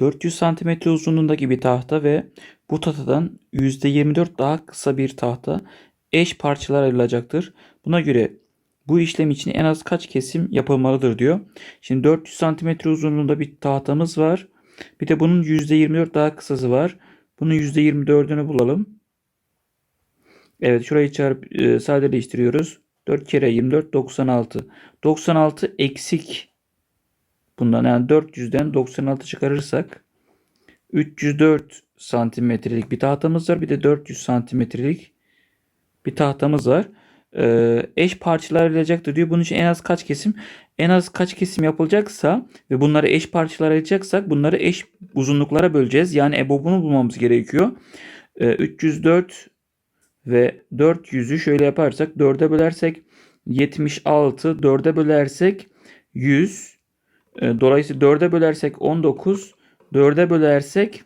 400 cm uzunluğundaki bir tahta ve bu tahtadan %24 daha kısa bir tahta eş parçalar ayrılacaktır. Buna göre bu işlem için en az kaç kesim yapılmalıdır diyor. Şimdi 400 cm uzunluğunda bir tahtamız var. Bir de bunun %24 daha kısası var. Bunun %24'ünü bulalım. Evet şurayı çarp e, sadeleştiriyoruz. 4 kere 24 96. 96 eksik bundan yani 400'den 96 çıkarırsak 304 santimetrelik bir tahtamız var. Bir de 400 santimetrelik bir tahtamız var. Ee, eş parçalar ayrılacaktır diyor. Bunun için en az kaç kesim? En az kaç kesim yapılacaksa ve bunları eş parçalar ayıracaksak bunları eş uzunluklara böleceğiz. Yani EBOB'unu bulmamız gerekiyor. Ee, 304 ve 400'ü şöyle yaparsak 4'e bölersek 76, 4'e bölersek 100. E, Dolayısıyla 4'e bölersek 19, 4'e bölersek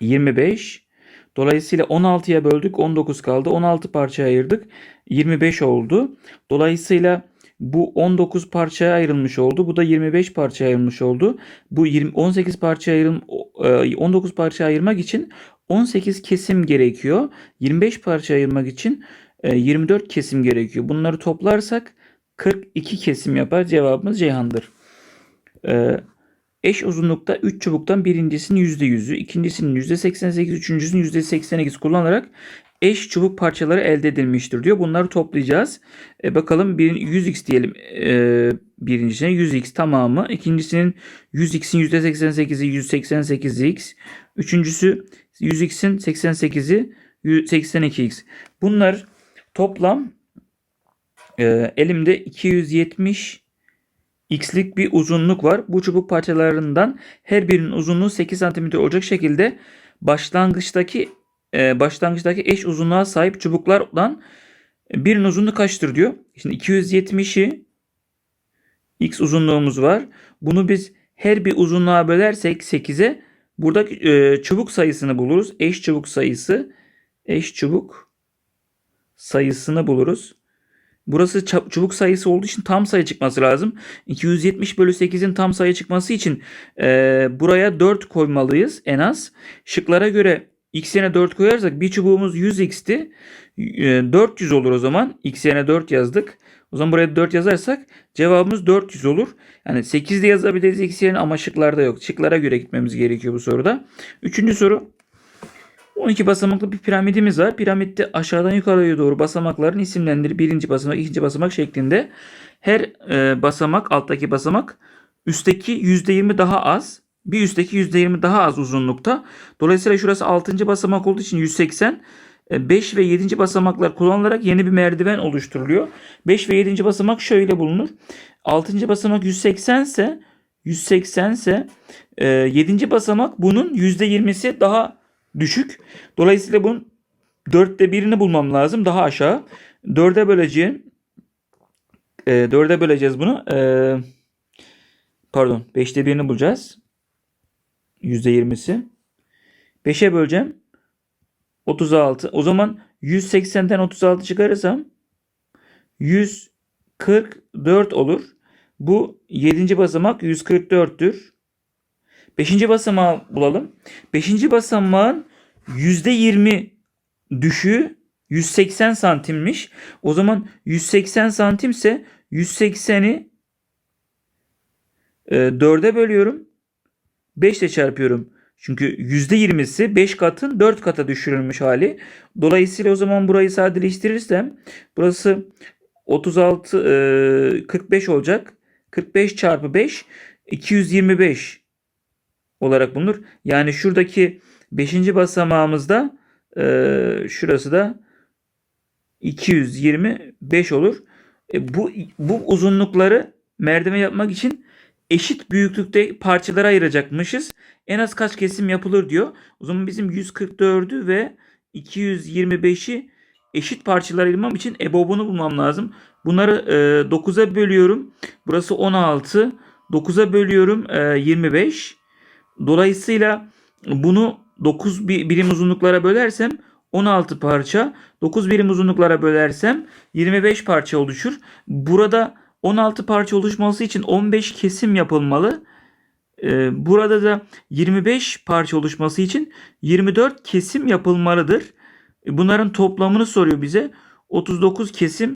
25. Dolayısıyla 16'ya böldük 19 kaldı. 16 parçaya ayırdık. 25 oldu. Dolayısıyla bu 19 parçaya ayrılmış oldu. Bu da 25 parçaya ayrılmış oldu. Bu 20, 18 parçaya ayrıl, e, 19 parçaya ayırmak için 18 kesim gerekiyor. 25 parça ayırmak için e, 24 kesim gerekiyor. Bunları toplarsak 42 kesim yapar. Cevabımız Ceyhan'dır. E, eş uzunlukta 3 çubuktan birincisinin %100'ü, ikincisinin %88, üçüncüsünün %82 kullanılarak eş çubuk parçaları elde edilmiştir diyor. Bunları toplayacağız. E, bakalım bir 100x diyelim e, birincisine 100x tamamı. ikincisinin 100x'in %88'i 188x. Üçüncüsü 100x'in 88'i 82x. Bunlar toplam e, elimde 270 x'lik bir uzunluk var. Bu çubuk parçalarından her birinin uzunluğu 8 cm olacak şekilde başlangıçtaki e, başlangıçtaki eş uzunluğa sahip çubuklardan birinin uzunluğu kaçtır diyor. Şimdi 270'i x uzunluğumuz var. Bunu biz her bir uzunluğa bölersek 8'e burada e, çubuk sayısını buluruz. Eş çubuk sayısı eş çubuk sayısını buluruz. Burası çubuk sayısı olduğu için tam sayı çıkması lazım. 270 bölü 8'in tam sayı çıkması için e, buraya 4 koymalıyız en az. Şıklara göre x yerine 4 koyarsak bir çubuğumuz 100x'ti. E, 400 olur o zaman. x yerine 4 yazdık. O zaman buraya 4 yazarsak cevabımız 400 olur. Yani 8 de yazabiliriz x ama şıklarda yok. Şıklara göre gitmemiz gerekiyor bu soruda. Üçüncü soru. 12 basamaklı bir piramidimiz var. Piramitte aşağıdan yukarıya doğru basamakların isimlendir. Birinci basamak, ikinci basamak şeklinde. Her e, basamak, alttaki basamak üstteki %20 daha az. Bir üstteki %20 daha az uzunlukta. Dolayısıyla şurası 6. basamak olduğu için 180. 5 ve 7. basamaklar kullanılarak yeni bir merdiven oluşturuluyor. 5 ve 7. basamak şöyle bulunur. 6. basamak 180 ise 180 ise 7. basamak bunun %20'si daha düşük. Dolayısıyla bunun dörtte birini bulmam lazım. Daha aşağı. Dörde böleceğim. E, dörde böleceğiz bunu. E, pardon. Beşte birini bulacağız. Yüzde yirmisi. Beşe böleceğim. 36. O zaman 180'den 36 çıkarırsam 144 olur. Bu 7. basamak 144'tür. Beşinci basamağı bulalım. Beşinci basamağın %20 düşüğü 180 santimmiş. O zaman 180 santimse 180'i e, 4'e bölüyorum. 5 ile çarpıyorum. Çünkü %20'si 5 katın 4 kata düşürülmüş hali. Dolayısıyla o zaman burayı sadeleştirirsem burası 36 e, 45 olacak. 45 çarpı 5 225 olarak bulunur. Yani şuradaki 5. basamağımızda e, şurası da 225 olur. E, bu bu uzunlukları merdiven yapmak için eşit büyüklükte parçalara ayıracakmışız. En az kaç kesim yapılır diyor. O zaman bizim 144'ü ve 225'i eşit parçalara ayırmam için EBOB'unu bulmam lazım. Bunları e, 9'a bölüyorum. Burası 16. 9'a bölüyorum e, 25. Dolayısıyla bunu 9 birim uzunluklara bölersem 16 parça, 9 birim uzunluklara bölersem 25 parça oluşur. Burada 16 parça oluşması için 15 kesim yapılmalı. Ee, burada da 25 parça oluşması için 24 kesim yapılmalıdır. E, Bunların toplamını soruyor bize. 39 kesim